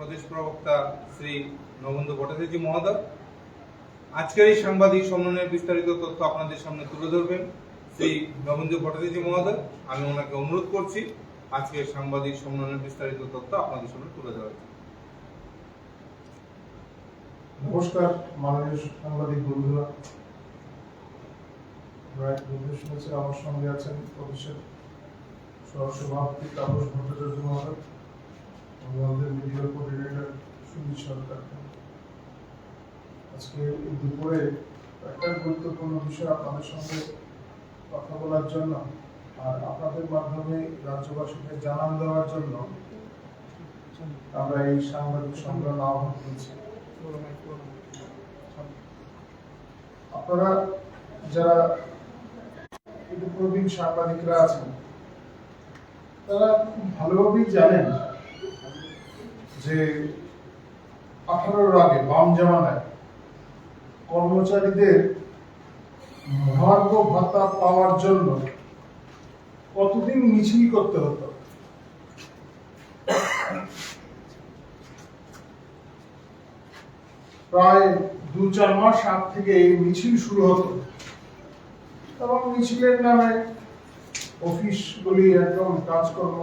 প্রদেশ প্রবক্তা শ্রী নবন্ধু ভট্টাচার্য মহোদয়। আজকের এই সাংবাদিক সম্মেলনের বিস্তারিত তথ্য আপনাদের সামনে তুলে ধরবেন শ্রী নবন্ধু ভট্টাচার্য মহোদয়। আমি ওনাকে অনুরোধ করছি আজকের সাংবাদিক সম্মেলনের বিস্তারিত তথ্য আপনাদের সামনে তুলে ধরার। নমস্কার, মাননীয় সাংবাদিক বন্ধুরা। আমার সঙ্গে আছেন প্রদেশের সহসভাপতি তাপস ভট্টাচার্য মহারাজ আমাদের মিডিয়া কোঅর্ডিনেটর সুনীল সরকার। আজকে এই দুপুরে একটা গুরুত্বপূর্ণ বিষয় আপনাদের সঙ্গে কথা বলার জন্য আর আপনাদের মাধ্যমে রাজ্যবাসীকে জানান দেওয়ার জন্য আমরা এই সাংবাদিক সম্মেলন আহ্বান করেছি। আপনারা যারা একটু প্রবীণ সাংবাদিকরা আছেন, তারা খুব ভালোভাবেই জানেন যে আঠারোর আগে বাম জামানায় কর্মচারীদের মহার্ঘ ভাতা পাওয়ার জন্য কতদিন মিছিল করতে হতো? প্রায় দু চার মাস আগ থেকে এই মিছিল শুরু হতো। এবং মিছিলের নামে অফিসগুলি একদম কাজকর্ম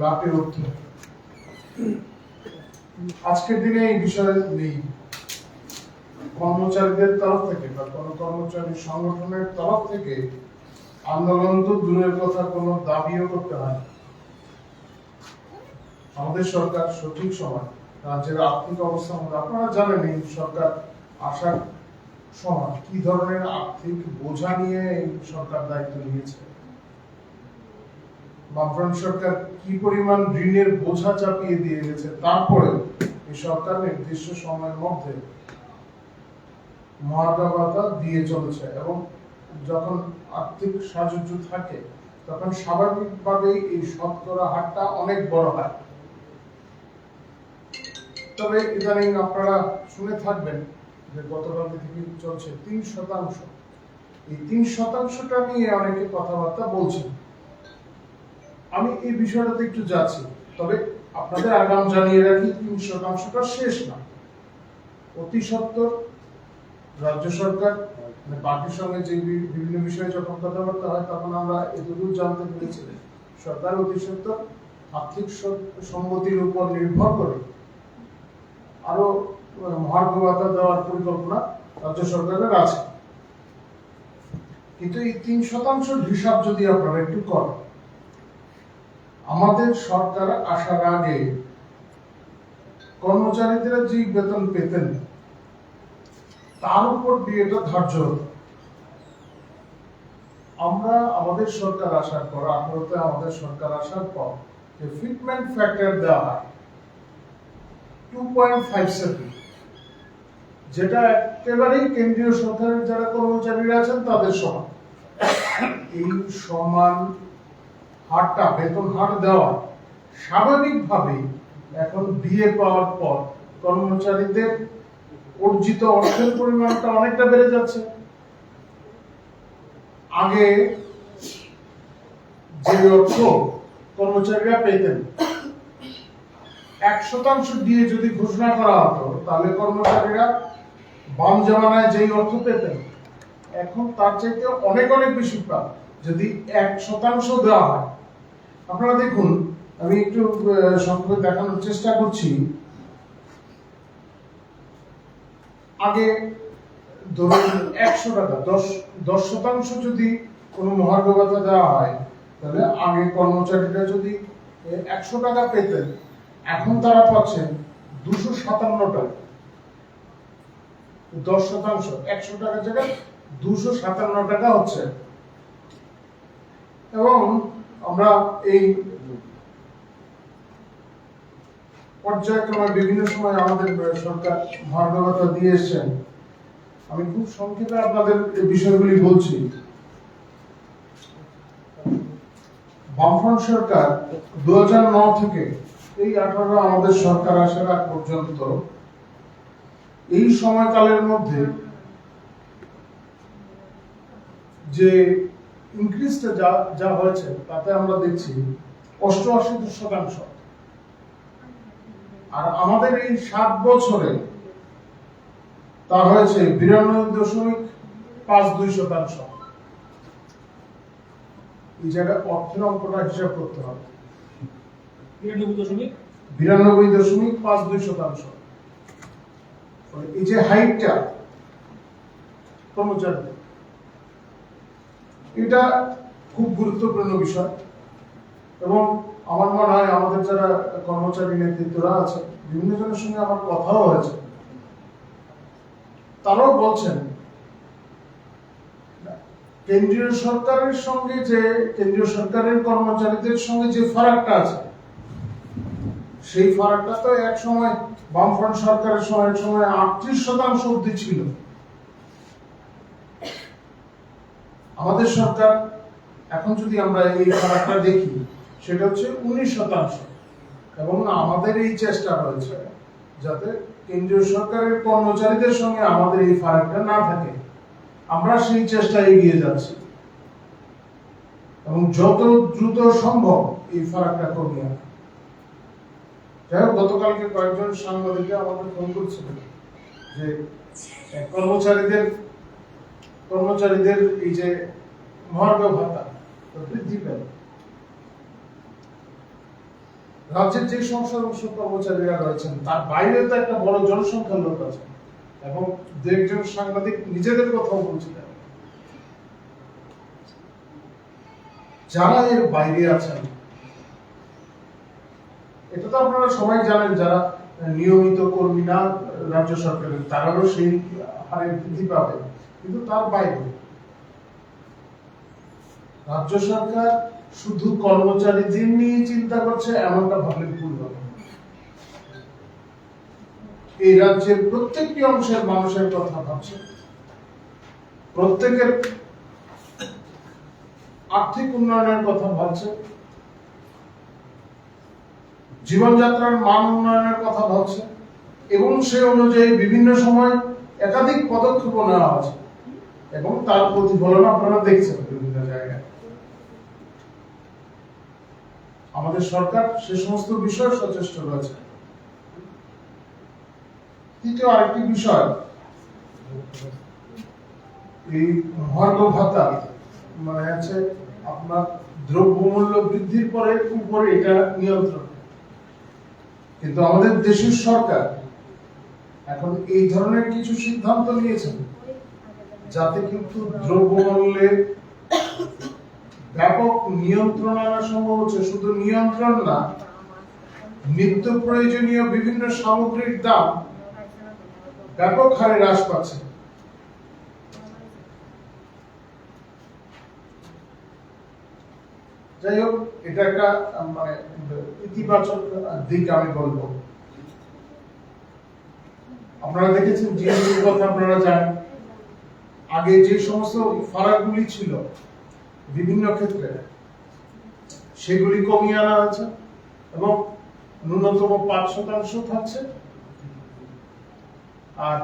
লাটে উঠত। আজকের দিনে এই বিষয় নেই। কর্মচারীদের তরফ থেকে বা কোনো কর্মচারী সংগঠনের তরফ থেকে আন্দোলন তো দূরের কথা, কোনো দাবিও করতে হয় আমাদের সরকার সঠিক সময়, রাজ্যের আর্থিক অবস্থা মধ্যে আপনারা জানেন এই সরকার আসার সময় কি ধরনের আর্থিক বোঝা নিয়ে এই সরকার দায়িত্ব নিয়েছে। বামফ্রন্ট সরকার কি পরিমাণ ঋণের বোঝা চাপিয়ে দিয়ে গেছে তারপরে এই সরকার নির্দিষ্ট সময়ের মধ্যে মহার্ঘ ভাতা দিয়ে চলেছে এবং যখন আর্থিক সাহায্য থাকে, তখন স্বাভাবিকভাবেই এই শতকরা হারটা অনেক বড় হয়। তবে ইদানিং আপনারা শুনে থাকবেন যে গতকালকে থেকে চলছে তিন শতাংশ। এই তিন শতাংশটা নিয়ে অনেকে কথাবার্তা বলছেন। আমি এই বিষয়টাতে একটু যাচ্ছি। তবে আপনাদের আগাম জানিয়ে রাখি তিন শতাংশটা শেষ না। অতি সত্বর রাজ্য সরকার মানে পার্টির সঙ্গে যে বিভিন্ন বিষয়ে যখন কথাবার্তা হয় তখন আমরা এটুকু জানতে পেরেছি। যে সরকার অতি সত্বর আর্থিক সম্মতির উপর নির্ভর করে আরও আহ, মহার্ঘ ভাতা দেওয়ার পরিকল্পনা রাজ্য সরকারের আছে। কিন্তু এই তিন শতাংশের হিসাব যদি আপনারা একটু করেন আমাদের সরকার আসার আগে কর্মচারীদের যে বেতন পেতেন, তার উপর দিয়ে এটা ধার্য আমরা আমাদের সরকার আসার পর আঠারোতে আমাদের সরকার আসার পর, যে ফিটমেন্ট ফ্যাক্টর দেওয়া হয় টু পয়েন্ট ফাইভ সেভেন যেটা একেবারেই কেন্দ্রীয় সরকারের যারা কর্মচারীরা আছেন, তাদের সমান। এই সমান হারটা, বেতন হার দেওয়া স্বাভাবিকভাবেই এখন বিয়ে পাওয়ার পর কর্মচারীদের অর্জিত অর্থের পরিমাণটা অনেকটা বেড়ে যাচ্ছে। আগে যে অর্থ কর্মচারীরা পেতেন, এক শতাংশ দিয়ে যদি ঘোষণা করা হতো, তাহলে কর্মচারীরা বাম জমানায় যেই অর্থ পেতেন, এখন তার চাইতে অনেক অনেক বেশি পান যদি এক শতাংশ দেওয়া হয় আপনারা দেখুন, আমি একটু সংক্ষেপে দেখানোর চেষ্টা করছি। আগে ধরুন একশো টাকা, দশ দশ শতাংশ যদি কোনো মহার্ঘ দেওয়া হয়, তাহলে আগে কর্মচারীরা যদি একশো টাকা পেতেন, এখন তারা পাচ্ছেন দুশো সাতান্ন টাকা। দশ শতাংশ, একশো টাকা জায়গায় দুশো সাতান্ন টাকা হচ্ছে। এবং আমরা এই পর্যায়ক্রমে বিভিন্ন সময় আমাদের সরকার মহার্ঘভাতা দিয়ে এসছেন। আমি খুব সংক্ষেপে আপনাদের বিষয়গুলি বলছি। বামফ্রন্ট সরকার দু থেকে এই আঠারো আমাদের সরকার আসার আগ পর্যন্ত এই সময়কালের মধ্যে যে ইনক্রিজটা যা যা হয়েছে তাতে আমরা দেখছি অষ্টআশি শতাংশ। আর আমাদের এই সাত বছরে তা হয়েছে বিরানব্বই দশমিক পাঁচ দুই শতাংশ। এই জায়গায় অর্থের অঙ্কটা হিসাব করতে হবে। বিরানব্বই দশমিক? পাঁচ দুই শতাংশ। এই যে হাইটটা কর্মচারীদের এটা খুব গুরুত্বপূর্ণ বিষয়। এবং আমার মনে হয় আমাদের যারা কর্মচারী নেতৃত্বরা আছে বিভিন্ন জনের সঙ্গে আমার কথাও হয়েছে। তারাও বলছেন, কেন্দ্রীয় সরকারের সঙ্গে যে, কেন্দ্রীয় সরকারের কর্মচারীদের সঙ্গে যে ফারাকটা আছে, সেই ফারাকটা তো এক সময় বামফ্রন্ট সরকারের সময়, এক সময় আটত্রিশ শতাংশ অব্দি ছিল। আমাদের সরকার, এখন যদি আমরা এই ফারাকটা দেখি, সেটা হচ্ছে উনিশ শতাংশ। এবং আমাদের এই চেষ্টা রয়েছে যাতে কেন্দ্রীয় সরকারের কর্মচারীদের সঙ্গে আমাদের এই ফারাকটা না থাকে। আমরা সেই চেষ্টা এগিয়ে যাচ্ছি। এবং যত দ্রুত সম্ভব এই ফারাকটা কমিয়ে আনা। যাই হোক, গতকালকে কয়েকজন সাংবাদিক আমাকে ফোন করছিলেন যে কর্মচারীদের কর্মচারীদের এই যে মহার্ঘ ভাতা বৃদ্ধি পেল। রাজ্যের যে সংসদ অংশ কর্মচারীরা রয়েছেন, তার বাইরে তো একটা বড় জনসংখ্যার লোক আছে। এবং দু একজন সাংবাদিক নিজেদের কথাও বলছিলেন যারা এর বাইরে আছেন, এটা তো আপনারা সবাই জানেন, যারা নিয়মিত কর্মী না, রাজ্য সরকারের, তারাও সেই হারে বৃদ্ধি পাবে। কিন্তু তার বাইরে। রাজ্য সরকার শুধু কর্মচারীদের নিয়ে চিন্তা করছে, এমনটা ভাবলে ভুল এই রাজ্যের প্রত্যেকটি অংশের মানুষের কথা ভাবছে। প্রত্যেকের আর্থিক উন্নয়নের কথা ভাবছে। জীবনযাত্রার মান উন্নয়নের কথা ভাবছে। এবং সে অনুযায়ী বিভিন্ন সময় একাধিক পদক্ষেপ নেওয়া আছে এবং তার প্রতিফলন আপনারা দেখছেন বিভিন্ন জায়গায়। আমাদের সরকার সে সমস্ত বিষয়ে সচেষ্ট রয়েছে। তৃতীয় আরেকটি বিষয়, এই মহার্ঘ ভাতা মানে আছে আপনার দ্রব্যমূল্য বৃদ্ধির পরে উপরে এটা নিয়ন্ত্রণ। কিন্তু আমাদের দেশের সরকার এখন এই ধরনের কিছু সিদ্ধান্ত নিয়েছেন। যাতে কিন্তু দ্রব্যমূল্যের ব্যাপক নিয়ন্ত্রণ আনা সম্ভব হচ্ছে। শুধু নিয়ন্ত্রণ না, নিত্য প্রয়োজনীয় বিভিন্ন সামগ্রীর দাম ব্যাপক হারে হ্রাস পাচ্ছে। যাই হোক, এটা একটা মানে ইতিবাচক দিক আমি বলব। আপনারা দেখেছেন জিএসটির কথা আপনারা জানেন। আগে যে সমস্ত ফারাকগুলি ছিল, বিভিন্ন ক্ষেত্রে, সেগুলি কমিয়ে আনা হয়েছে এবং ন্যূনতম পাঁচ শতাংশ থাকছে। আর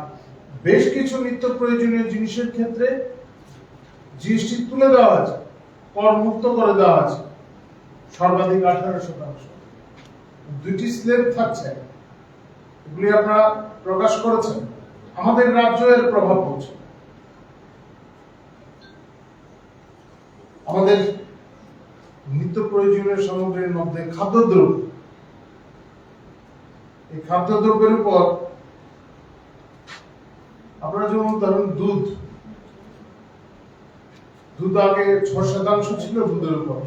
বেশ কিছু নিত্য প্রয়োজনীয় জিনিসের ক্ষেত্রে জিএসটি তুলে দেওয়া আছে কর মুক্ত করে দেওয়া আছে সর্বাধিক আঠারো শতাংশ। দুটি স্লেব থাকছে, এগুলি আপনারা প্রকাশ করেছেন। আমাদের রাজ্য এর প্রভাব পড়ছে। আমাদের নিত্য প্রয়োজনীয় সামগ্রীর মধ্যে খাদ্যদ্রব্য। এই খাদ্যদ্রব্যের উপর আপনারা যেমন ধরুন দুধ দুধ আগে ছ শতাংশ ছিল দুধের উপর।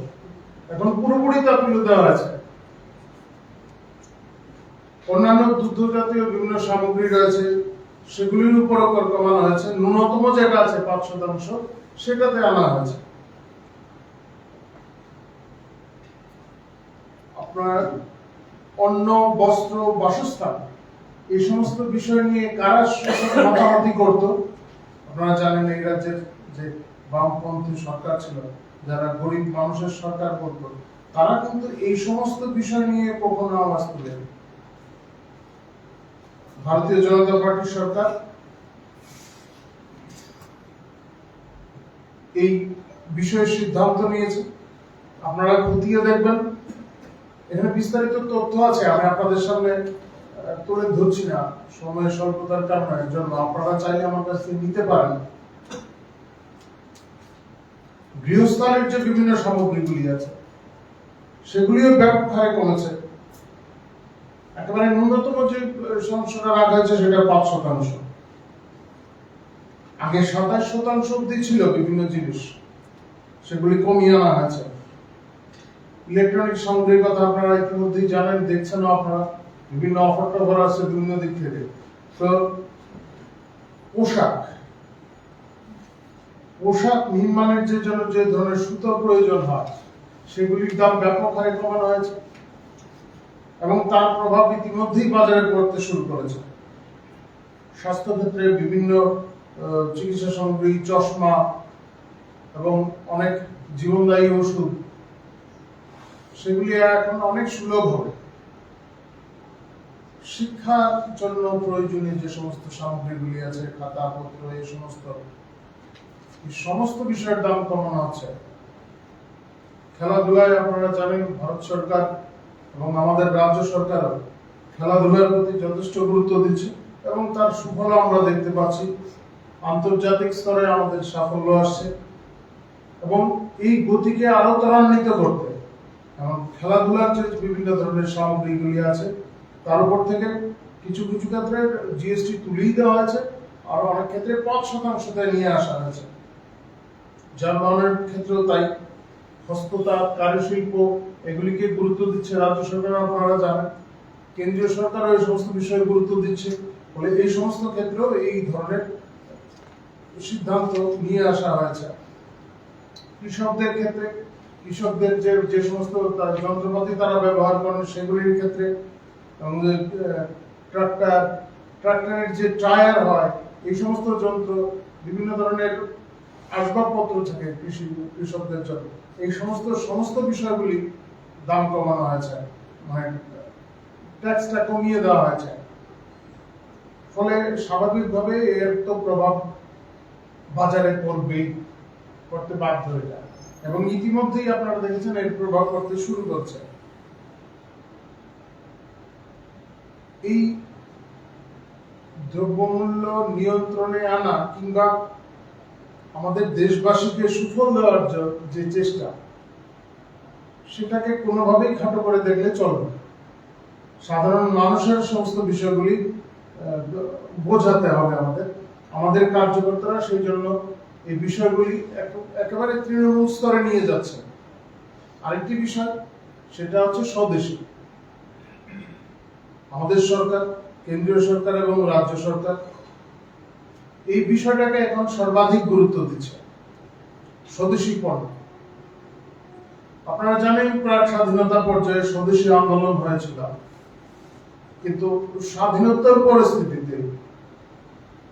এখন পুরোপুরি তা তুলে দেওয়া আছে অন্যান্য দুগ্ধ জাতীয় বিভিন্ন সামগ্রী রয়েছে, সেগুলির উপর কর কমানো হয়েছে। ন্যূনতম যেটা আছে পাঁচ শতাংশ, সেটাতে আনা হয়েছে। আপনার অন্ন, বস্ত্র, বাসস্থান, এই সমস্ত বিষয় নিয়ে কারা মাতামাতি করত? আপনারা জানেন এই রাজ্যের যে বামপন্থী সরকার ছিল, যারা গরিব মানুষের সরকার করত, তারা কিন্তু এই সমস্ত বিষয় নিয়ে কখনো আওয়াজ তুলেনি। ভারতীয় জনতা পার্টির সরকার এই বিষয়ে সিদ্ধান্ত নিয়েছে। আপনারা খতিয়ে দেখবেন। এখানে বিস্তারিত তথ্য আছে, আমি আপনাদের সামনে তুলে ধরছি না। সময়ের স্বল্পতার কারণে জন্য আপনারা চাইলে আমার কাছ থেকে নিতে পারেন। গৃহস্থালের যে বিভিন্ন সামগ্রীগুলি আছে, সেগুলিও ব্যাপক হারে কমেছে। একেবারে ন্যূনতম যে সংশোধন রাখা হয়েছে, সেটা পাঁচ শতাংশ। আগে সাতাশ শতাংশ অব্দি ছিল বিভিন্ন জিনিস, সেগুলি কমিয়ে আনা হয়েছে। ইলেকট্রনিক সামগ্রীর কথা আপনারা ইতিমধ্যেই জানেন দেখছেন আপনারা। বিভিন্ন অফার টফার আছে বিভিন্ন দিক থেকে। তো, পোশাক। পোশাক নির্মাণের যে জন্য যে ধরনের সুতো প্রয়োজন হয়, সেগুলির দাম ব্যাপক হারে কমানো হয়েছে এবং তার প্রভাব ইতিমধ্যেই বাজারে পড়তে শুরু করেছে। স্বাস্থ্যক্ষেত্রে বিভিন্ন চিকিৎসা সামগ্রী, চশমা এবং অনেক জীবনদায়ী ওষুধ সেগুলি এখন অনেক সুলভ হবে। শিক্ষার জন্য প্রয়োজনীয় যে সমস্ত সামগ্রীগুলি আছে খাতা পত্র এই সমস্ত সমস্ত বিষয়ের দাম কমানো হচ্ছে। খেলাধুলায় আপনারা জানেন, ভারত সরকার এবং আমাদের রাজ্য সরকারও খেলাধুলার প্রতি যথেষ্ট গুরুত্ব দিচ্ছে এবং তার সুফল আমরা দেখতে পাচ্ছি। আন্তর্জাতিক স্তরে আমাদের সাফল্য আসছে এবং এই গতিকে আরও ত্বরান্বিত করতে এবং খেলাধুলার যে বিভিন্ন ধরনের সামগ্রীগুলি আছে, তার উপর থেকে কিছু কিছু ক্ষেত্রে জিএসটি তুলেই দেওয়া হয়েছে, আর অনেক ক্ষেত্রে পাঁচ শতাংশতে নিয়ে আসা হয়েছে। যানবাহনের ক্ষেত্রেও তাই। হস্ততাঁত কারুশিল্প, এগুলিকে গুরুত্ব দিচ্ছে রাজ্য সরকার, আপনারা জানেন। কেন্দ্রীয় সরকারও এই সমস্ত বিষয়ে গুরুত্ব দিচ্ছে। ফলে এই সমস্ত ক্ষেত্রেও এই ধরনের সিদ্ধান্ত নিয়ে আসা হয়েছে। কৃষকদের ক্ষেত্রে কৃষকদের যে যে সমস্ত যন্ত্রপাতি তারা ব্যবহার করেন সেগুলির ক্ষেত্রে ট্রাক্টর, ট্রাক্টরের যে টায়ার হয়, এই সমস্ত যন্ত্র বিভিন্ন ধরনের আসবাবপত্র থাকে কৃষি, কৃষকদের জন্য। এই সমস্ত সমস্ত বিষয়গুলি দাম কমানো হয়েছে। মানে ট্যাক্সটা কমিয়ে দেওয়া হয়েছে। ফলে স্বাভাবিকভাবে এর তো প্রভাব বাজারে পড়বেই করতে বাধ্য হয়ে যায়। এবং ইতিমধ্যেই আপনারা দেখেছেন এর প্রভাব করতে শুরু করছে এই দ্রব্যমূল্য নিয়ন্ত্রণে আনা কিংবা আমাদের দেশবাসীকে সুফল দেওয়ার যে চেষ্টা, সেটাকে কোনোভাবেই খাটো করে দেখলে চলবে। সাধারণ মানুষের সমস্ত বিষয়গুলি বোঝাতে হবে আমাদের আমাদের কার্যকর্তারা সেই জন্য এই বিষয়গুলি একেবারে তৃণমূল স্তরে নিয়ে যাচ্ছে। আরেকটি বিষয়, সেটা হচ্ছে স্বদেশী। আমাদের সরকার, কেন্দ্রীয় সরকার এবং রাজ্য সরকার এই বিষয়টাকে এখন সর্বাধিক গুরুত্ব দিচ্ছে। স্বদেশী পণ্য। আপনারা জানেন প্রাক স্বাধীনতা পর্যায়ে স্বদেশী আন্দোলন হয়েছিল। কিন্তু স্বাধীনতার পরিস্থিতিতে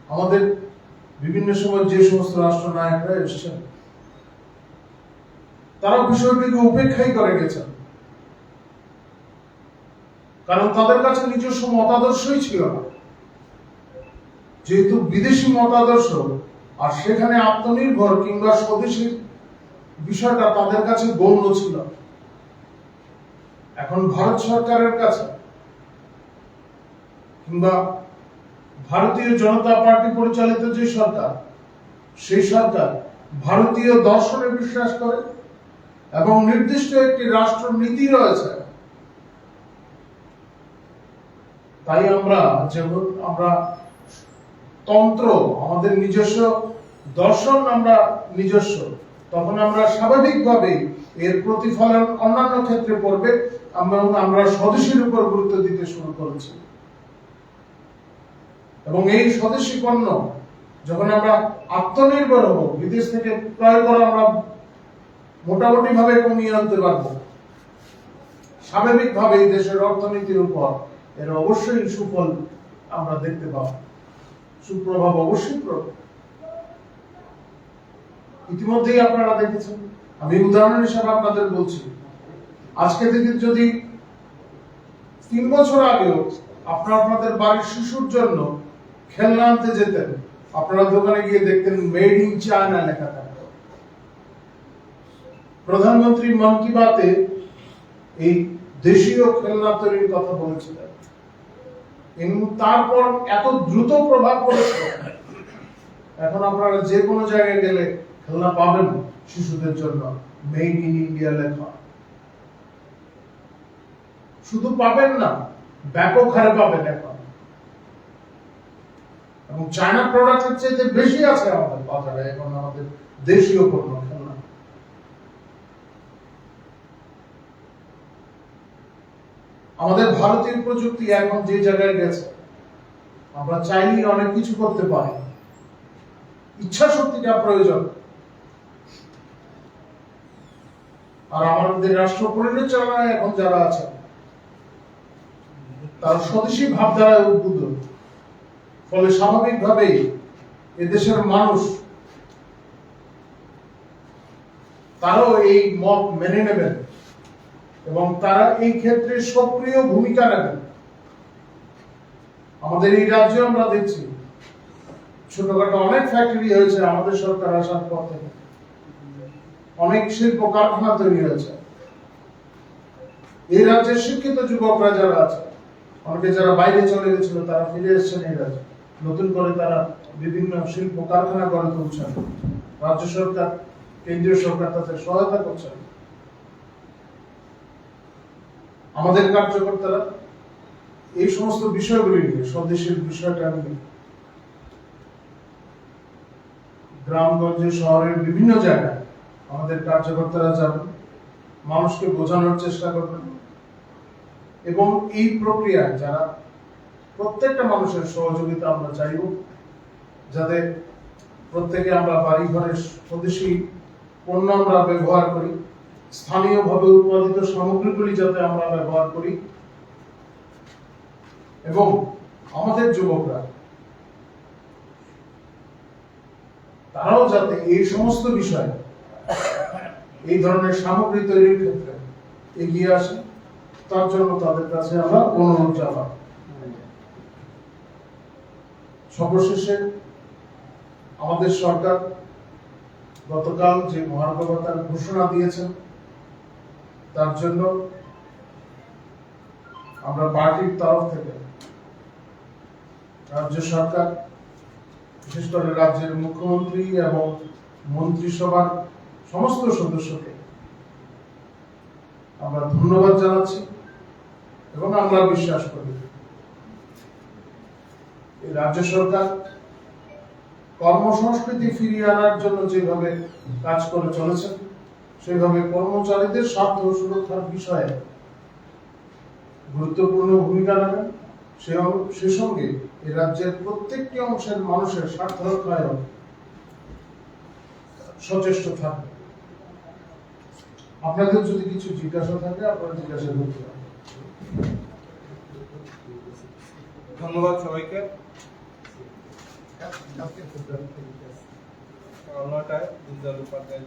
আমাদের বিভিন্ন সময় যে সমস্ত রাষ্ট্রনায়করা এসেছেন, তারা বিষয়টিকে উপেক্ষাই করে গেছেন। কারণ তাদের কাছে নিজস্ব মতাদর্শই ছিল না। যেহেতু বিদেশি মতাদর্শ, আর সেখানে আত্মনির্ভর কিংবা স্বদেশী বিষয়টা তাদের কাছে গৌণ ছিল এখন ভারত সরকারের কাছে কিংবা ভারতীয় জনতা পার্টি পরিচালিত যে সরকার, সেই সরকার ভারতীয় দর্শনে বিশ্বাস করে এবং নির্দিষ্ট একটি রাষ্ট্র নীতি রয়েছে। তাই আমরা যেমন আমরা তন্ত্র, আমাদের নিজস্ব দর্শন আমরা নিজস্ব, তখন আমরা স্বাভাবিকভাবে এর প্রতিফলন অন্যান্য ক্ষেত্রে পড়বে, আমরা আমরা স্বদেশীর উপর গুরুত্ব দিতে শুরু করেছি। এবং এই স্বদেশী পণ্য যখন আমরা আত্মনির্ভর হব, বিদেশ থেকে ক্রয় করা আমরা মোটামুটি ভাবে কমিয়ে আনতে পারব। স্বাভাবিকভাবে দেশের অর্থনীতির উপর এর অবশ্যই সুফল আমরা দেখতে পাব। সুপ্রভাব অবশ্যই ইতিমধ্যেই আপনারা দেখেছেন। আমি উদাহরণ হিসাবে আপনাদের বলছি, আজকে থেকে যদি তিন বছর আগেও আপনার আপনাদের বাড়ির শিশুর জন্য খেলনা আনতে যেতেন। আপনারা দোকানে গিয়ে দেখতেন মেড ইন চায়না লেখা থাকতো। প্রধানমন্ত্রী মন কি বাতে এই দেশীয় খেলনা তৈরির কথা বলেছিলেন। তারপর এত দ্রুত প্রভাব পড়েছে, এখন আপনারা যে কোনো জায়গায় গেলে খেলনা পাবেন শিশুদের জন্য। মেড ইন ইন্ডিয়া লেখা। শুধু পাবেন না, ব্যাপক হারে পাবেন এখন। এবং চায়না প্রোডাক্টের চাইতে বেশি আছে আমাদের বাজারে, এখন আমাদের দেশীয় পণ্য খেলনা আমাদের ভারতীয় প্রযুক্তি এখন যে জায়গায় গেছে, আমরা চাইলেই অনেক কিছু করতে পারি। ইচ্ছা শক্তিটা প্রয়োজন। আর আমাদের রাষ্ট্র পরিচালনায় এখন যারা আছেন, তারা স্বদেশী ভাবধারায় উদ্বুদ্ধ। ফলে স্বাভাবিকভাবেই এদেশের মানুষ তারাও এই মত মেনে নেবেন এবং তারা এই ক্ষেত্রে সক্রিয় ভূমিকা নেবেন। আমাদের এই রাজ্যে আমরা দেখছি, ছোটখাটো অনেক ফ্যাক্টরি হয়েছে আমাদের সরকার আসার পর থেকে। অনেক শিল্প কারখানা তৈরি হয়েছে। এই রাজ্যের শিক্ষিত যুবকরা যারা আছে, অনেকে যারা বাইরে চলে গেছিল, তারা ফিরে এসেছেন এই রাজ্যে। নতুন করে তারা বিভিন্ন শিল্প কারখানা গড়ে তুলছেন। রাজ্য সরকার, কেন্দ্রীয় সরকার তাদের সহায়তা করছেন। আমাদের কার্যকর্তারা এই সমস্ত বিষয়গুলি নিয়ে, স্বদেশের বিষয়টা নিয়ে, গ্রামগঞ্জে, শহরের বিভিন্ন জায়গায় আমাদের কার্যকর্তারা যাবেন মানুষকে বোঝানোর চেষ্টা করবেন। এবং এই প্রক্রিয়ায় যারা প্রত্যেকটা মানুষের সহযোগিতা আমরা চাইব, যাতে প্রত্যেকে আমরা বাড়ি ঘরের স্বদেশী পণ্য আমরা ব্যবহার করি, স্থানীয়ভাবে উৎপাদিত সামগ্রীগুলি যাতে আমরা ব্যবহার করি। এবং আমাদের যুবকরা, তারাও যাতে এই সমস্ত বিষয়ে এই ধরনের সামগ্রী তৈরির ক্ষেত্রে এগিয়ে আসে, তার জন্য তাদের কাছে আমরা অনুরোধ জানাব। সর্বশেষে আমাদের সরকার গতকাল যে মহার্ঘভাতার ঘোষণা দিয়েছেন, তার জন্য আমরা পার্টির তরফ থেকে রাজ্য সরকার, বিশেষ করে রাজ্যের মুখ্যমন্ত্রী এবং মন্ত্রিসভার সমস্ত সদস্যকে আমরা ধন্যবাদ জানাচ্ছি এবং আমরা বিশ্বাস করি। রাজ্য সরকার কর্মসংস্কৃতি ফিরিয়ে আনার জন্য যেভাবে কাজ করে চলেছেন, সেভাবে কর্মচারীদের স্বার্থ সুরক্ষার বিষয়ে গুরুত্বপূর্ণ ভূমিকা নেবেন। সে সঙ্গে এই রাজ্যের প্রত্যেকটি অংশের মানুষের স্বার্থ রক্ষায় সচেষ্ট থাকবে। আপনাদের যদি কিছু জিজ্ঞাসা থাকে, আপনারা জিজ্ঞাসা করতে পারেন। ধন্যবাদ সবাইকে সকাল নয়টায় উজ্জ্বল উপাধ্যায়